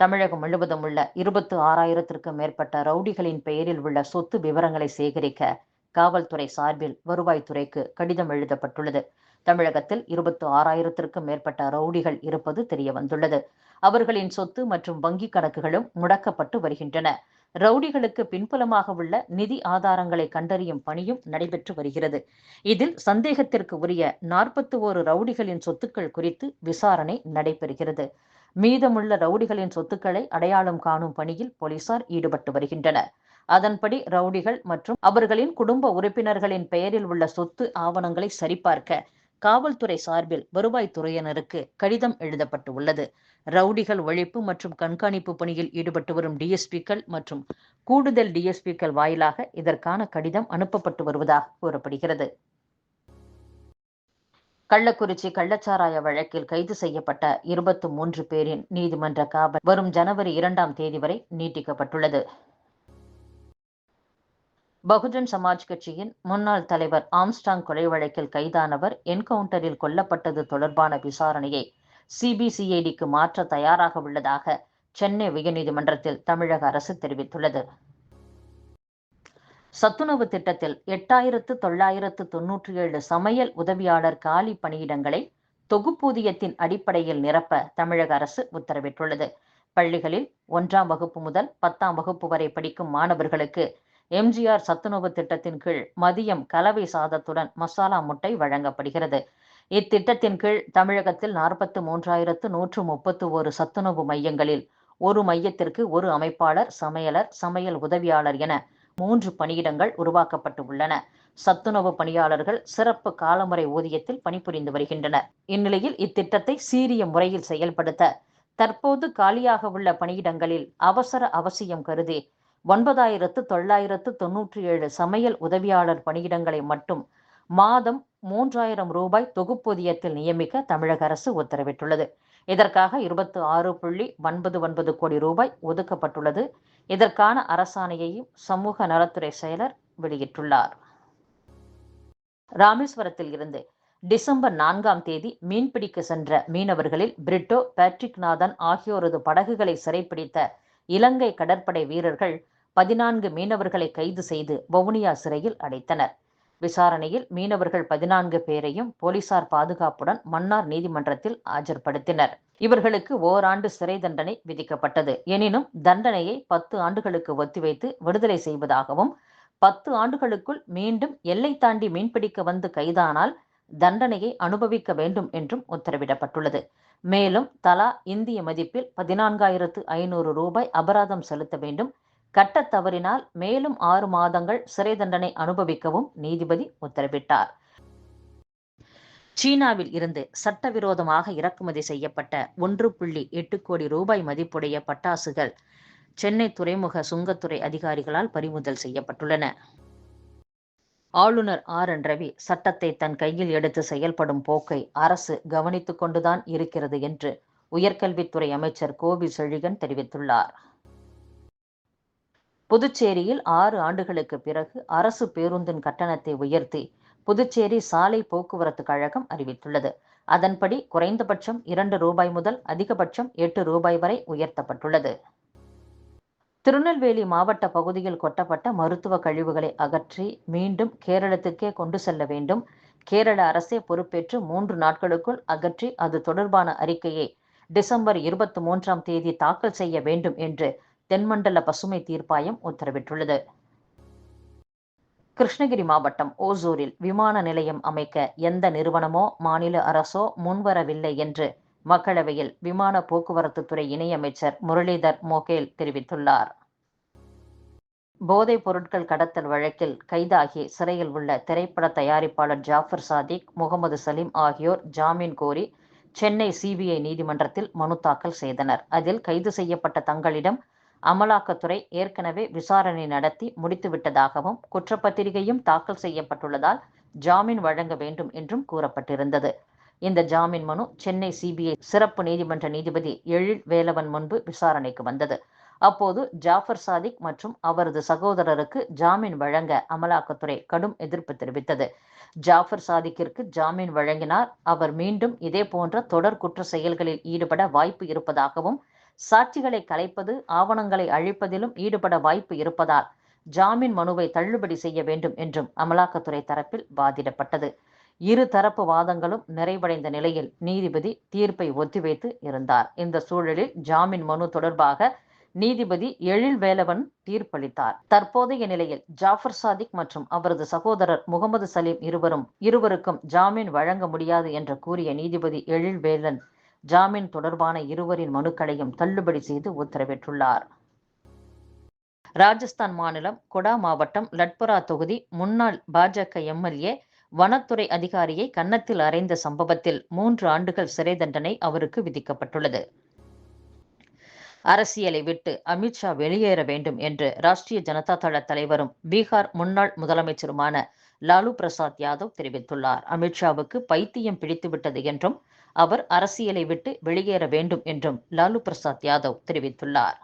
தமிழகம் முழுவதும் உள்ள இருபத்து ஆறாயிரத்திற்கும் மேற்பட்ட ரவுடிகளின் பெயரில் உள்ள சொத்து விவரங்களை சேகரிக்க காவல்துறை சார்பில் வருவாய்த்துறைக்கு கடிதம் எழுதப்பட்டுள்ளது. தமிழகத்தில் இருபத்து ஆறாயிரத்திற்கும் மேற்பட்ட ரவுடிகள் இருப்பது தெரிய வந்துள்ளது அவர்களின் சொத்து மற்றும் வங்கி கணக்குகளும் முடக்கப்பட்டு வருகின்றன. ரவுடிகளுக்கு பின்புலமாக உள்ள நிதி ஆதாரங்களை கண்டறியும் பணியும் நடைபெற்று வருகிறது. இதில் சந்தேகத்திற்கு உரிய நாற்பத்தி ஓரு ரவுடிகளின் சொத்துக்கள் குறித்து விசாரணை நடைபெறுகிறது. மீதமுள்ள ரவுடிகளின் சொத்துக்களை அடையாளம் காணும் பணியில் போலீசார் ஈடுபட்டு வருகின்றனர். அதன்படி ரவுடிகள் மற்றும் அவர்களின் குடும்ப உறுப்பினர்களின் பெயரில் உள்ள சொத்து ஆவணங்களை சரிபார்க்க காவல்துறை சார்பில் வருவாய்த்துறையினருக்கு கடிதம் எழுதப்பட்டு உள்ளது ரவுடிகள் ஒழிப்பு மற்றும் கண்காணிப்பு பணியில் ஈடுபட்டு வரும் டிஎஸ்பிக்கள் மற்றும் கூடுதல் டிஎஸ்பிக்கள் வாயிலாக இதற்கான கடிதம் அனுப்பப்பட்டு வருவதாக கூறப்படுகிறது. கள்ளக்குறிச்சி கள்ளச்சாராய வழக்கில் கைது செய்யப்பட்ட இருபத்தி மூன்று பேரின் நீதிமன்ற காவல் வரும் ஜனவரி இரண்டாம் தேதி வரை நீட்டிக்கப்பட்டுள்ளது. பகுஜன் சமாஜ் கட்சியின் முன்னாள் தலைவர் ஆம்ஸ்டாங் கொலை வழக்கில் கைதானவர் என்கவுண்டரில் கொல்லப்பட்டது தொடர்பான விசாரணையை சிபிசிஐடிக்கு மாற்ற தயாராக உள்ளதாக சென்னை உயர்நீதிமன்றத்தில் தமிழக அரசு தெரிவித்துள்ளது. சத்துணவு திட்டத்தில் எட்டாயிரத்து தொள்ளாயிரத்து தொன்னூற்றி ஏழு சமையல் உதவியாளர் காலி பணியிடங்களை தொகுப்பூதியத்தின் அடிப்படையில் நிரப்ப தமிழக அரசு உத்தரவிட்டுள்ளது. பள்ளிகளில் ஒன்றாம் வகுப்பு முதல் பத்தாம் வகுப்பு வரை படிக்கும் மாணவர்களுக்கு எம்ஜிஆர் சத்துணவு திட்டத்தின் கீழ் மதியம் கலவை சாதத்துடன் மசாலா முட்டை வழங்கப்படுகிறது. இத்திட்டத்தின் கீழ் தமிழகத்தில் நாற்பத்து மூன்றாயிரத்து நூற்று முப்பத்து ஒரு சத்துணவு மையங்களில் ஒரு மையத்திற்கு ஒரு அமைப்பாளர் சமையலர் சமையல் உதவியாளர் என மூன்று பணியிடங்கள் உருவாக்கப்பட்டு உள்ளன சத்துணவு பணியாளர்கள் சிறப்பு காலமுறை ஊதியத்தில் பணிபுரிந்து வருகின்றனர். இந்நிலையில் இத்திட்டத்தை சீரிய முறையில் செயல்படுத்த தற்போது காலியாக உள்ள பணியிடங்களில் அவசர அவசியம் கருதி ஒன்பதாயிரத்து தொள்ளாயிரத்து தொன்னூற்றி ஏழு சமையல் உதவியாளர் பணியிடங்களை மட்டும் மாதம் மூன்றாயிரம் ரூபாய் தொகுப்பூதியத்தில் நியமிக்க தமிழக அரசு உத்தரவிட்டுள்ளது. இதற்காக இருபத்தி ஆறு புள்ளி ஒன்பது ஒன்பது கோடி ரூபாய் ஒதுக்கப்பட்டுள்ளது. இதற்கான அரசாணையையும் சமூக நலத்துறை செயலர் வெளியிட்டுள்ளார். ராமேஸ்வரத்தில் இருந்து டிசம்பர் நான்காம் தேதி மீன்பிடிக்க சென்ற மீனவர்களில் பிரிட்டோ பேட்ரிக் நாதன் ஆகியோரது படகுகளை சிறைப்பிடித்த இலங்கை கடற்படை வீரர்கள் பதினான்கு மீனவர்களை கைது செய்து வவுனியா சிறையில் அடைத்தனர். விசாரணையில் மீனவர்கள் பதினான்கு பேரையும் போலீசார் பாதுகாப்புடன் மன்னார் நீதிமன்றத்தில் ஆஜர்படுத்தினர். இவர்களுக்கு ஓராண்டு சிறை தண்டனை விதிக்கப்பட்டது. எனினும் தண்டனையை பத்து ஆண்டுகளுக்கு ஒத்திவைத்து விடுதலை செய்வதாகவும் பத்து ஆண்டுகளுக்குள் மீண்டும் எல்லை தாண்டி மீன்பிடிக்க வந்து கைதானால் தண்டனையை அனுபவிக்க வேண்டும் என்றும் உத்தரவிடப்பட்டுள்ளது. மேலும் தலா இந்திய மதிப்பில் பதினான்காயிரத்து ஐநூறு ரூபாய் அபராதம் செலுத்த வேண்டும் கட்டத் தவறினால் மேலும் ஆறு மாதங்கள் சிறை தண்டனை அனுபவிக்கவும் நீதிபதி உத்தரவிட்டார். சீனாவில் இருந்து சட்டவிரோதமாக இறக்குமதி செய்யப்பட்ட ஒன்று புள்ளி எட்டு கோடி ரூபாய் மதிப்புடைய பட்டாசுகள் சென்னை துறைமுக சுங்கத்துறை அதிகாரிகளால் பறிமுதல் செய்யப்பட்டுள்ளன. ஆளுநர் ஆர். என். ரவி சட்டத்தை தன் கையில் எடுத்து செயல்படும் போக்கை அரசு கவனித்துக் கொண்டுதான் இருக்கிறது என்று உயர்கல்வித்துறை அமைச்சர் கோபி செழிகன் தெரிவித்துள்ளார். புதுச்சேரியில் ஆறு ஆண்டுகளுக்கு பிறகு அரசு பேருந்தின் கட்டணத்தை உயர்த்தி புதுச்சேரி சாலை போக்குவரத்து கழகம் அறிவித்துள்ளது. அதன்படி குறைந்தபட்சம் இரண்டு ரூபாய் முதல் அதிகபட்சம் எட்டு ரூபாய் வரை உயர்த்தப்பட்டுள்ளது. திருநெல்வேலி மாவட்ட பகுதியில் கொட்டப்பட்ட மருத்துவ கழிவுகளை அகற்றி மீண்டும் கேரளத்துக்கே கொண்டு செல்ல வேண்டும். கேரள அரசே பொறுப்பேற்று மூன்று நாட்களுக்குள் அகற்றி அது தொடர்பான அறிக்கையை டிசம்பர் இருபத்தி மூன்றாம் தேதி தாக்கல் செய்ய வேண்டும் என்று தென்மண்டல பசுமை தீர்ப்பாயம் உத்தரவிட்டுள்ளது. கிருஷ்ணகிரி மாவட்டம் ஓசூரில் விமான நிலையம் அமைக்க எந்த நிறுவனமோ மாநில அரசோ முன்வரவில்லை என்று மக்களவையில் விமான போக்குவரத்துத்துறை இணையமைச்சர் முரளிதர் மோகேல் தெரிவித்துள்ளார். போதைப் பொருட்கள் கடத்தல் வழக்கில் கைதாகி சிறையில் உள்ள திரைப்பட தயாரிப்பாளர் ஜாஃபர் சாதிக் முகமது சலீம் ஆகியோர் ஜாமீன் கோரி சென்னை சிபிஐ நீதிமன்றத்தில் மனு தாக்கல் செய்தனர். அதில் கைது செய்யப்பட்ட தங்களிடம் அமலாக்கத்துறை ஏற்கனவே விசாரணை நடத்தி முடித்துவிட்டதாகவும் குற்றப்பத்திரிகையும் தாக்கல் செய்யப்பட்டுள்ளதால் ஜாமீன் வழங்க வேண்டும் என்றும் கூறப்பட்டிருந்தது. இந்த ஜாமீன் மனு சென்னை சிபிஐ சிறப்பு நீதிமன்ற நீதிபதி எழில் வேலவன் முன்பு விசாரணைக்கு வந்தது. அப்போது ஜாஃபர் சாதிக் மற்றும் அவரது சகோதரருக்கு ஜாமீன் வழங்க அமலாக்கத்துறை கடும் எதிர்ப்பு தெரிவித்தது. ஜாஃபர் சாதிக்கிற்கு ஜாமீன் வழங்கினார் அவர் மீண்டும் இதே போன்ற தொடர் குற்ற செயல்களில் ஈடுபட வாய்ப்பு இருப்பதாகவும் சாட்சிகளை கலைப்பது ஆவணங்களை அழிப்பதிலும் ஈடுபட வாய்ப்பு இருப்பதால் ஜாமீன் மனுவை தள்ளுபடி செய்ய வேண்டும் என்றும் அமலாக்கத்துறை தரப்பில் வாதிடப்பட்டது. இரு தரப்பு வாதங்களும் நிறைவடைந்த நிலையில் நீதிபதி தீர்ப்பை ஒத்திவைத்து இருந்தார். இந்த சூழலில் ஜாமீன் மனு தொடர்பாக நீதிபதி எழில் வேலவன் தீர்ப்பளித்தார். தற்போதைய நிலையில் ஜாஃபர் சாதிக் மற்றும் அவரது சகோதரர் முகமது சலீம் இருவரும் இருவருக்கும் ஜாமீன் வழங்க முடியாது என்று கூறிய நீதிபதி எழில் வேலன் ஜாமீன் தொடர்பான இருவரின் மனுக்களையும் தள்ளுபடி செய்து உத்தரவிட்டுள்ளார். ராஜஸ்தான் மாநிலம் கொடா மாவட்டம் லட்புரா தொகுதி முன்னாள் பாஜக எம்எல்ஏ வனத்துறை அதிகாரியை கன்னத்தில் அறைந்த சம்பவத்தில் மூன்று ஆண்டுகள் சிறை தண்டனை அவருக்கு விதிக்கப்பட்டுள்ளது. அரசியலை விட்டு அமித்ஷா வெளியேற வேண்டும் என்று ராஷ்டிரிய ஜனதா தள தலைவரும் பீகார் முன்னாள் முதலமைச்சருமான லாலு பிரசாத் யாதவ் தெரிவித்துள்ளார். அமித்ஷாவுக்கு பைத்தியம் பிடித்துவிட்டது என்றும் அவர் அரசியலை விட்டு வெளியேற வேண்டும் என்றும் லாலு பிரசாத் யாதவ் தெரிவித்துள்ளார்.